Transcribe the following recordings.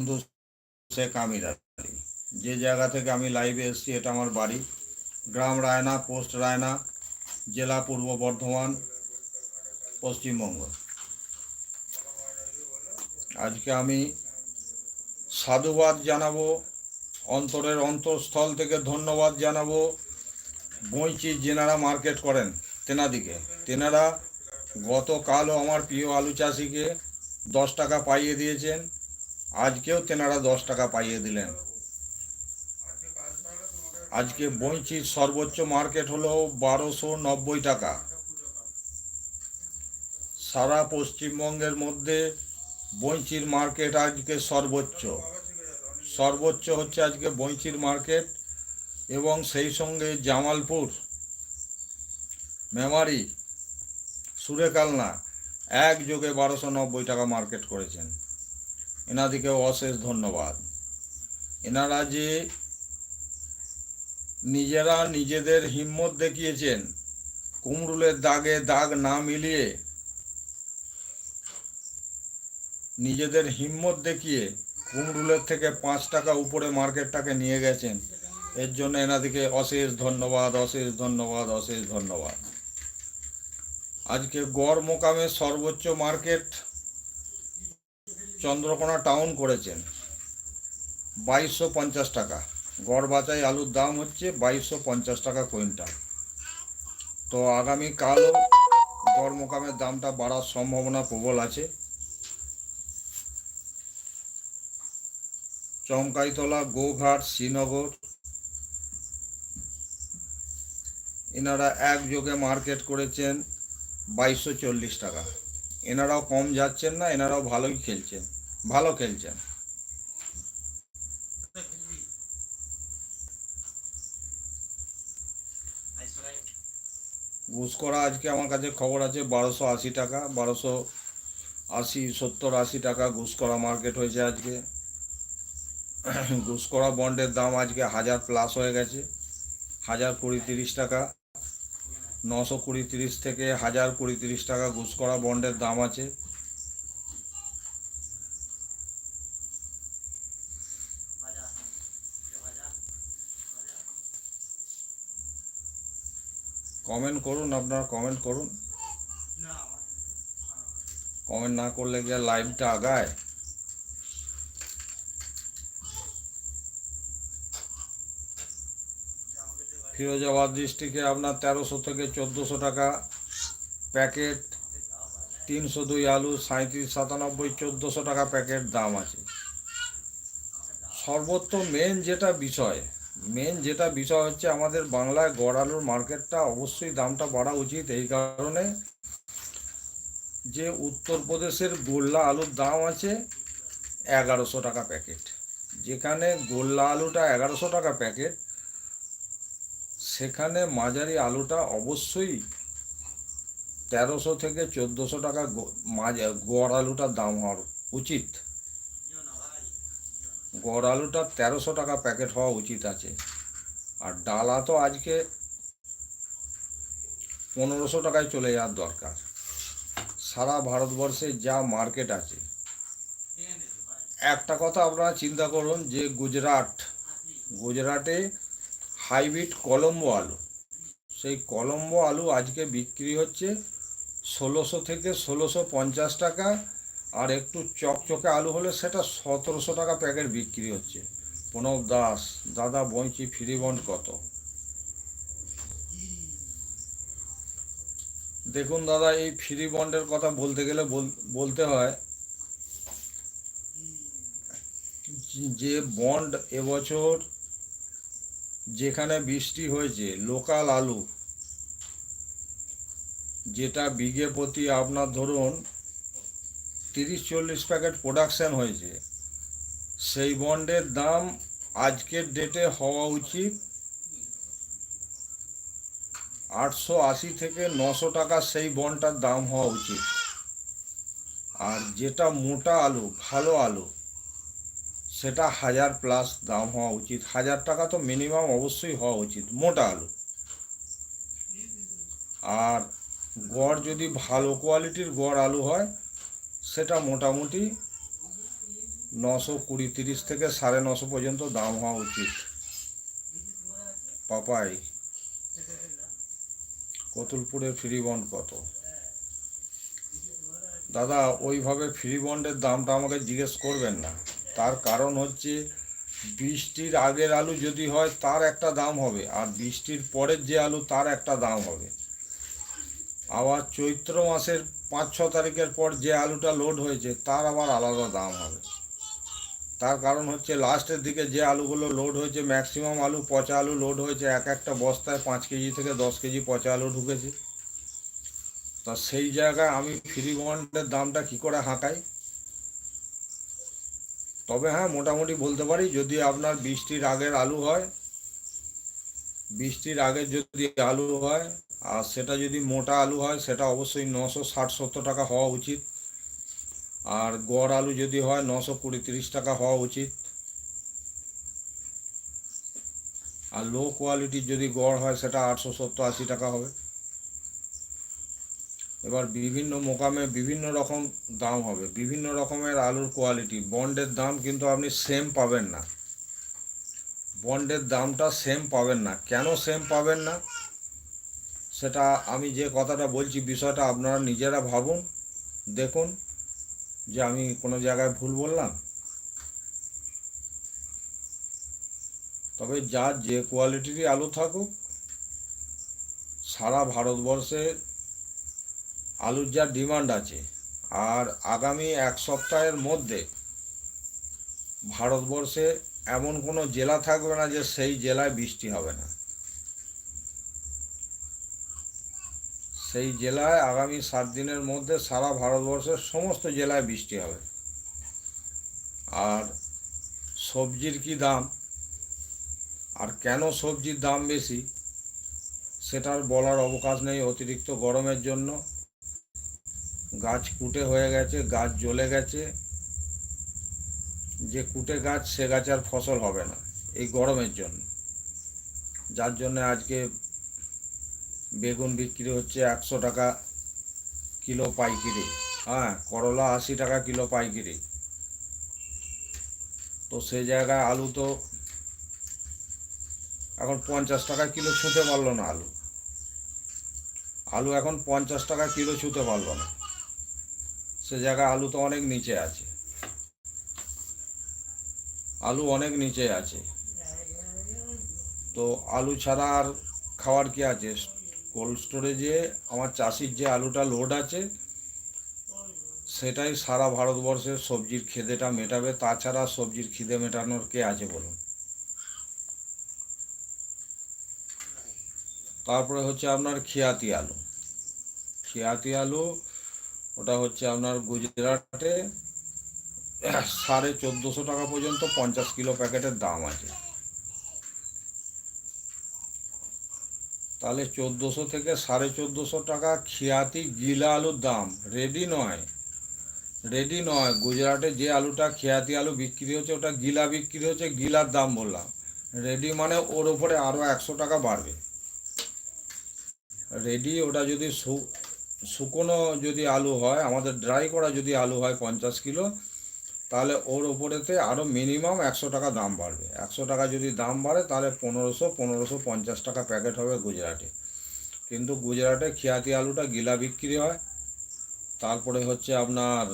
বন্ধু শেখ আমির আলী যে জায়গা থেকে আমি লাইভে এসেছি, এটা আমার বাড়ি। গ্রাম রায়না, পোস্ট রায়না, জেলা পূর্ব বর্ধমান পশ্চিমবঙ্গ আজকে আমি সাধুবাদ জানাব, অন্তরের অন্তঃস্থল থেকে ধন্যবাদ জানাব। বইচি যেনারা মার্কেট করেন, তেনাদিকে। তেনারা গতকালও আমার প্রিয় আলু চাষিকে দশ টাকা পাইয়ে দিয়েছেন। আজকেও তেনারা দশ টাকা পাইয়ে দিলেন। আজকে বইচির সর্বোচ্চ মার্কেট হলো বারোশো নব্বই টাকা। সারা পশ্চিমবঙ্গের মধ্যে বইচির মার্কেট আজকে সর্বোচ্চ। সর্বোচ্চ হচ্ছে আজকে বইচির মার্কেট এবং সেই সঙ্গে জামালপুর, মেমারি, সুরেকালনা, একযোগে বারোশো নব্বই টাকা মার্কেট করেছেন। এনাদিকে অশেষ ধন্যবাদ। এনারা যে নিজেরা নিজেদের হিম্মত দেখিয়েছেন কুমরুলের দাগে দাগ না মিলিয়ে নিজেদের হিম্মত দেখিয়ে কুমরুলের থেকে পাঁচ টাকা উপরে মার্কেটটাকে নিয়ে গেছেন, এর জন্য এনাদিকে অশেষ ধন্যবাদ অশেষ ধন্যবাদ অশেষ ধন্যবাদ। আজকে গড় মোকামে সর্বোচ্চ মার্কেট চন্দ্রকোনা টাউন করেছেন। বাইশশো পঞ্চাশ টাকা। গড় বাচাই আলুর দাম হচ্ছে বাইশশো পঞ্চাশ টাকা কুইন্টাল। তো আগামী কালও গড় মোকামের দামটা বাড়ার সম্ভাবনা প্রবল আছে। চমকাইতলা, গোঘাট, শ্রীনগর, এনারা একযোগে মার্কেট করেছেন বাইশশো চল্লিশ টাকা। এনারাও কম যাচ্ছেন না, এনারাও ভালোই খেলছেন, ভালো খেলছেন। ঘুষকরা আজকে আমার কাছে খবর আছে, বারোশো আশি টাকা, বারোশো আশি, সত্তর আশি টাকা ঘুষকরা মার্কেট হয়েছে আজকে। ঘুষকরা বন্ডের দাম আজকে হাজার প্লাস হয়ে গেছে, হাজার কুড়ি তিরিশ টাকা। নশো কুড়ি তিরিশ থেকে হাজার কুড়ি তিরিশ টাকা ঘুষকরা বন্ডের দাম আছে। কমেন্ট করুন আপনারা, কমেন্ট করুন। কমেন্ট না করলে গিয়ে লাইভটা আগায়? ফিরোজাবাদ ডিস্ট্রিক্টে আপনার তেরোশো থেকে চোদ্দোশো টাকা প্যাকেট, তিনশো দুই আলু সাঁত্রিশ সাতানব্বই, চোদ্দোশো টাকা প্যাকেট দাম আছে। সর্বত্র মেন যেটা বিষয় মেন যেটা বিষয় হচ্ছে আমাদের বাংলায় গড় আলুর মার্কেটটা অবশ্যই দামটা বাড়া উচিত। এই কারণে যে উত্তরপ্রদেশের গোল্লা আলুর দাম আছে এগারোশো টাকা প্যাকেট। যেখানে গোল্লা আলুটা এগারোশো টাকা প্যাকেট সেখানে মাঝারি আলুটা অবশ্যই তেরোশো থেকে চোদ্দোশো টাকা গড় আলুটার দাম হওয়ার উচিত। গড় আলুটা তেরোশো টাকা প্যাকেট হওয়া উচিত আছে। আর ডালা তো আজকে পনেরোশো টাকায় চলে যাওয়ার দরকার। সারা ভারতবর্ষে যা মার্কেট আছে। একটা কথা আপনারা চিন্তা করুন যে গুজরাট, গুজরাটে হাইব্রিড কলম্বো আলু। সেই কলম্বো আলু আজকে বিক্রি হচ্ছে ষোলোশো থেকে ষোলোশো পঞ্চাশ টাকা, আর একটু চকচকে আলু হলে সেটা সতেরোশো টাকা প্যাকেট বিক্রি হচ্ছে। প্রণব দাস, দাদা বঞ্চি ফ্রি বন্ড কত? দেখুন দাদা, এই ফ্রি বন্ডের কথা বলতে গেলে বল- বলতে হয়, যে বন্ড এবছর যেখানে বৃষ্টি হয়েছে, লোকাল আলু। যেটা বিঘে প্রতি আপনার ধরুন তিরিশ চল্লিশ প্যাকেট প্রোডাকশান হয়েছে। সেই বন্ডের দাম আজকের ডেটে হওয়া উচিত আটশো আশি থেকে নশো টাকা সেই বন্ডটার দাম হওয়া উচিত। আর যেটা মোটা আলু, ভালো আলু সেটা হাজার প্লাস দাম হওয়া উচিত। হাজার টাকা তো মিনিমাম অবশ্যই হওয়া উচিত, মোটা আলু। আর গড় যদি ভালো কোয়ালিটির গড় আলু হয়, সেটা মোটামুটি নশো কুড়ি তিরিশ থেকে সাড়ে নশো পর্যন্ত দাম হওয়া উচিত। পাপাই কতুলপুরের ফ্রি বন্ড কত? দাদা, ওইভাবে ফ্রি বন্ডের দামটা আমাকে জিজ্ঞেস করবেন না। তার কারণ হচ্ছে বৃষ্টির আগের আলু যদি হয়, তার একটা দাম হবে। আর বৃষ্টির পরের যে আলু, তার একটা দাম হবে। আবার চৈত্র মাসের পাঁচ, ছ তারিখের পর যে আলুটা লোড হয়েছে, তার আবার আলাদা দাম হবে। তার কারণ হচ্ছে লাস্টের দিকে যে আলুগুলো লোড হয়েছে ম্যাক্সিমাম আলু পচা আলু লোড হয়েছে, এক একটা বস্তায় পাঁচ কেজি থেকে দশ কেজি পচা আলু ঢুকেছে। তা সেই জায়গায় আমি ফ্রি বন্ডের দামটা কি করে হাঁকাই? তবে হ্যাঁ মোটামুটি বলতে পারি যদি আপনার বৃষ্টির আগের আলু হয়, বৃষ্টির আগের যদি আলু হয়, আর সেটা যদি মোটা আলু হয়, সেটা অবশ্যই নশো ষাট সত্তর টাকা হওয়া উচিত। আর গড় আলু যদি হয়, নশো কুড়ি তিরিশ টাকা হওয়া উচিত। আর লো কোয়ালিটির যদি গড় হয়, সেটা আটশো সত্তর আশি টাকা হবে। এবার বিভিন্ন মোকামে বিভিন্ন রকম দাম হবে, বিভিন্ন রকমের আলুর কোয়ালিটি বন্ডের দাম কিন্তু আপনি সেম পাবেন না। বন্ডের দামটা সেম পাবেন না। কেন সেম পাবেন না? সেটা আমি যে কথাটা বলছি বিষয়টা আপনারা নিজেরা ভাবুন, দেখুন যে আমি কোনো জায়গায় ভুল বললাম। তবে যার যে কোয়ালিটিরই আলু থাকুক, সারা ভারতবর্ষে আলুর যা ডিমান্ড আছে, আর আগামী এক সপ্তাহের মধ্যে ভারতবর্ষে এমন কোনো জেলা থাকবে না যে সেই জেলায় বৃষ্টি হবে না। সেই জেলায় আগামী সাত দিনের মধ্যে সারা ভারতবর্ষের সমস্ত জেলায় বৃষ্টি হবে। আর সবজির কি দাম? আর কেন সবজির দাম বেশি? সেটার বলার অবকাশ নেই অতিরিক্ত গরমের জন্য। গাছ কুটে হয়ে গেছে, গাছ জ্বলে গেছে। যে কুটে গাছ, সে গাছ আর ফসল হবে না এই গরমের জন্য। যার জন্য আজকে বেগুন বিক্রি হচ্ছে একশো টাকা কিলো পাইকিরি। হ্যাঁ করলা আশি টাকা কিলো পাইকিরি। তো সে জায়গায় আলু তো এখন পঞ্চাশ টাকা কিলো ছুঁতে পারল না আলু। আলু এখন পঞ্চাশ টাকা কিলো ছুঁতে পারল না। সে জায়গায় আলু তো অনেক নিচে আছে। আলু অনেক নিচে আছে। তো আলু ছাড়া আর খাওয়ার কি আছে? কোল্ড স্টোরেজে আমার চাষির যে আলুটা লোড আছে, সেটাই সারা ভারতবর্ষের সবজির খিদেটা মেটাবে, তাছাড়া সবজির খিদে মেটানোর কে আছে বলুন? তারপরে হচ্ছে আপনার খিয়াতি আলু। খিয়াতি আলু ওটা হচ্ছে আপনার গুজরাটে সাড়ে চোদ্দোশো টাকা পর্যন্ত পঞ্চাশ কিলো প্যাকেটের দাম আছে। তাহলে চোদ্দোশো থেকে সাড়ে চোদ্দোশো টাকা খিয়াতি গিলা আলুর দাম। রেডি নয়। রেডি নয়। গুজরাটে যে আলুটা খেয়াতি আলু বিক্রি হচ্ছে, ওটা গিলা বিক্রি হচ্ছে, গিলার দাম বললাম। রেডি মানে ওর উপরে আরও একশো টাকা বাড়বে। রেডি ওটা যদি শুকনো যদি আলু হয়, আমাদের ড্রাই করা যদি আলু হয় পঞ্চাশ কিলো, তাহলে ওর ওপরেতে আরও মিনিমাম একশো টাকা দাম বাড়বে। একশো টাকা যদি দাম বাড়ে, তাহলে পনেরোশো পনেরোশো পঞ্চাশ টাকা প্যাকেট হবে গুজরাটে। কিন্তু গুজরাটে খিয়াতি আলুটা গিলা বিক্রি হয়। তারপরে হচ্ছে আপনার,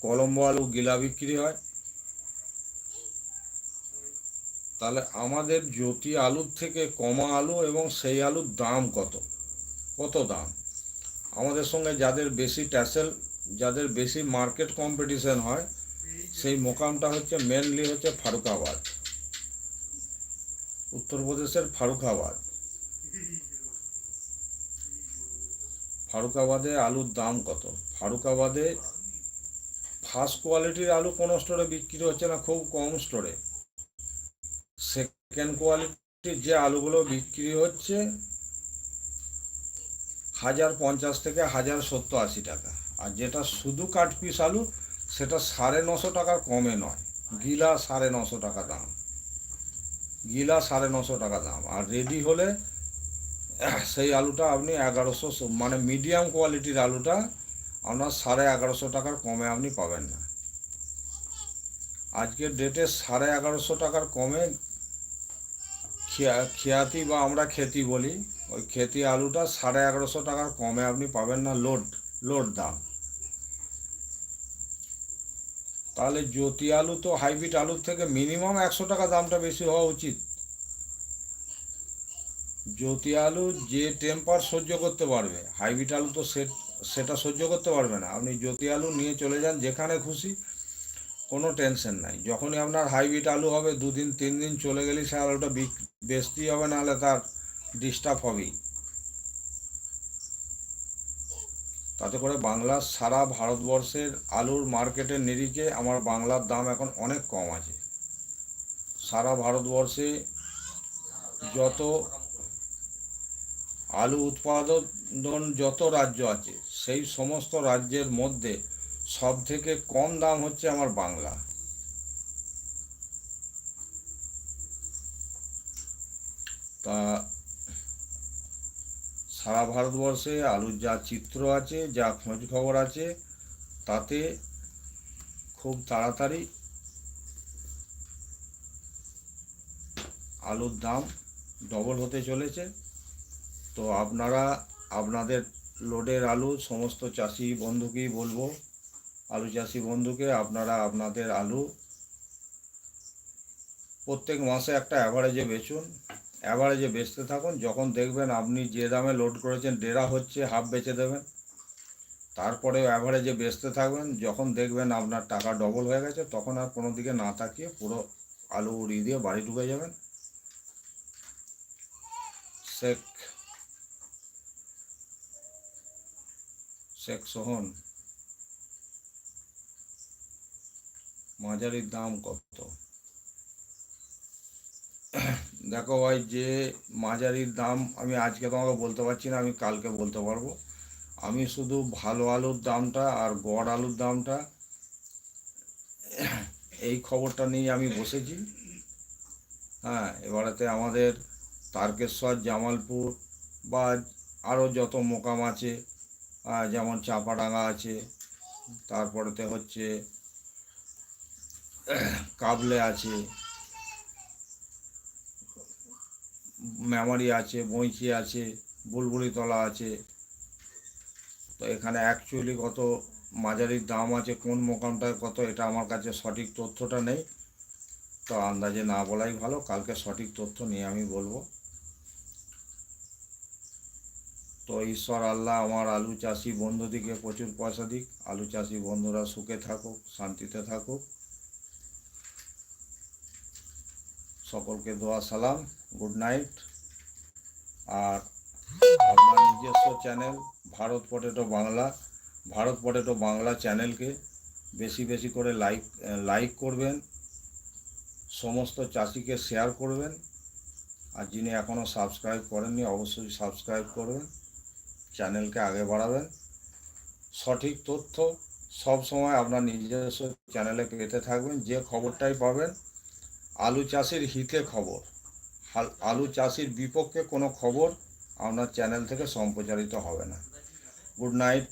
কলম্বো আলু গিলা বিক্রি হয়। তাহলে আমাদের জ্যোতি আলুর থেকে কমা আলু এবং সেই আলুর দাম কত? কত দাম? আমাদের সঙ্গে যাদের বেশি ট্যাসেল, যাদের বেশি মার্কেট কম্পিটিশন হয়, সেই মোকামটা হচ্ছে মেনলি হচ্ছে ফারুকাবাদ। উত্তরপ্রদেশের ফারুকাবাদ। ফারুকাবাদে আলুর দাম কত? ফারুকাবাদে ফার্স্ট কোয়ালিটির আলু কোনো স্টোরে বিক্রি হচ্ছে না, খুব কম স্টোরে। সেকেন্ড কোয়ালিটির যে আলুগুলো বিক্রি হচ্ছে, হাজার পঞ্চাশ থেকে হাজার সত্তর আশি টাকা। আর যেটা শুধু কাঠ পিস আলু, সেটা সাড়ে নশো টাকার কমে নয়। গিলা সাড়ে নশো টাকা দাম। গিলা সাড়ে নশো টাকা দাম। আর রেডি হলে, সেই আলুটা আপনি এগারোশো মানে মিডিয়াম কোয়ালিটির আলুটা আপনার সাড়ে এগারোশো টাকার কমে আপনি পাবেন না। আজকের ডেটে সাড়ে এগারোশো টাকার কমে খিয়াতি বা আমরা খেতি বলি, ওই খেতি আলুটা সাড়ে এগারোশো টাকার কমে আপনি পাবেন না লোড লোড দাম। তাহলে জ্যোতি আলু তো হাইব্রিড আলুর থেকে মিনিমাম একশো টাকা দামটা বেশি হওয়া উচিত। জ্যোতি আলু যে টেম্পার সহ্য করতে পারবে, হাইব্রিড আলু তো সে, সেটা সহ্য করতে পারবে না। আপনি জ্যোতি আলু নিয়ে চলে যান যেখানে খুশি, কোনো টেনশন নাই। যখনই আপনার হাইব্রিড আলু হবে, দুদিন তিন দিন চলে গেলে সে আলুটা বিক বেচতেই হবে নাহলে তার ডিস্টার্ব হবেই। তাতে করে বাংলার সারা ভারতবর্ষের আলুর মার্কেটের নিরিখে আমার বাংলার দাম এখন অনেক কম আছে। সারা ভারতবর্ষে যত আলু উৎপাদন যত রাজ্য আছে, সেই সমস্ত রাজ্যের মধ্যে সব থেকে কম দাম হচ্ছে আমার বাংলা। তা সারা ভারতবর্ষে আলুর যা চিত্র আছে, যা খোঁজ খবর আছে, তাতে খুব তাড়াতাড়ি আলুর দাম ডবল হতে চলেছে। তো আপনারা, আপনাদের লোডের আলু, সমস্ত চাষি বন্ধুকেই বলব, আলু চাষি বন্ধুকে আপনারা আপনাদের আলু প্রত্যেক মাসে একটা অ্যাভারেজে বেচুন। অ্যাভারেজে বেচতে থাকুন। যখন দেখবেন আপনি যে দামে লোড করেছেন ডেরা হচ্ছে হাফ বেচে দেবেন। তারপরে অ্যাভারেজে বেচতে থাকবেন। যখন দেখবেন আপনার টাকা ডবল হয়ে গেছে, তখন আর কোনো দিকে না তাকিয়ে পুরো আলু উড়িয়ে দিয়ে বাড়ি ঢুকে যাবেন। শেখ শেখ সোহন, মাঝারির দাম কত? দেখো ভাই, যে মাঝারির দাম আমি আজকে তোমাকে বলতে পারছি না, আমি কালকে বলতে পারব। আমি শুধু ভালো আলুর দামটা আর গড় আলুর দামটা এই খবরটা নিয়ে আমি বসেছি। হ্যাঁ এবারেতে আমাদের তারকেশ্বর, জামালপুর বা আরও যত মোকাম আছে যেমন চাপাডাঙ্গা আছে, তারপরেতে হচ্ছে কাবলে আছে মেমারি আছে বইচি আছে বুলবুলিতলা আছে। তো এখানে অ্যাকচুয়ালি কত মাঝারির দাম আছে, কোন মোকামটায় কত, এটা আমার কাছে সঠিক তথ্যটা নেই। তো আন্দাজে না বলাই ভালো, কালকে সঠিক তথ্য নিয়ে আমি বলব। তো ঈশ্বর, আল্লাহ আমার আলু চাষি বন্ধুদিকে প্রচুর পয়সা দিক। আলু চাষি বন্ধুরা সুখে থাকুক, শান্তিতে থাকুক। সকলকে দোয়া, সালাম, গুড নাইট। আর আপনার নিজস্ব channel Bharat potato Bangla, Bharat potato Bangla চ্যানেলকে বেশি বেশি করে লাইক লাইক করবেন, সমস্ত চাষিকে শেয়ার করবেন। আর যিনি এখনও সাবস্ক্রাইব করেননি, অবশ্যই সাবস্ক্রাইব করবেন, চ্যানেলকে আগে বাড়াবেন। সঠিক তথ্য সব সময় আপনার নিজস্ব চ্যানেলে পেতে থাকবেন, যে খবরটাই পাবেন আলু চাষের হিতে খবর। আলু চাষির বিপক্ষে কোনো খবর আপনার চ্যানেল থেকে সম্প্রচারিত হবে না। Good night.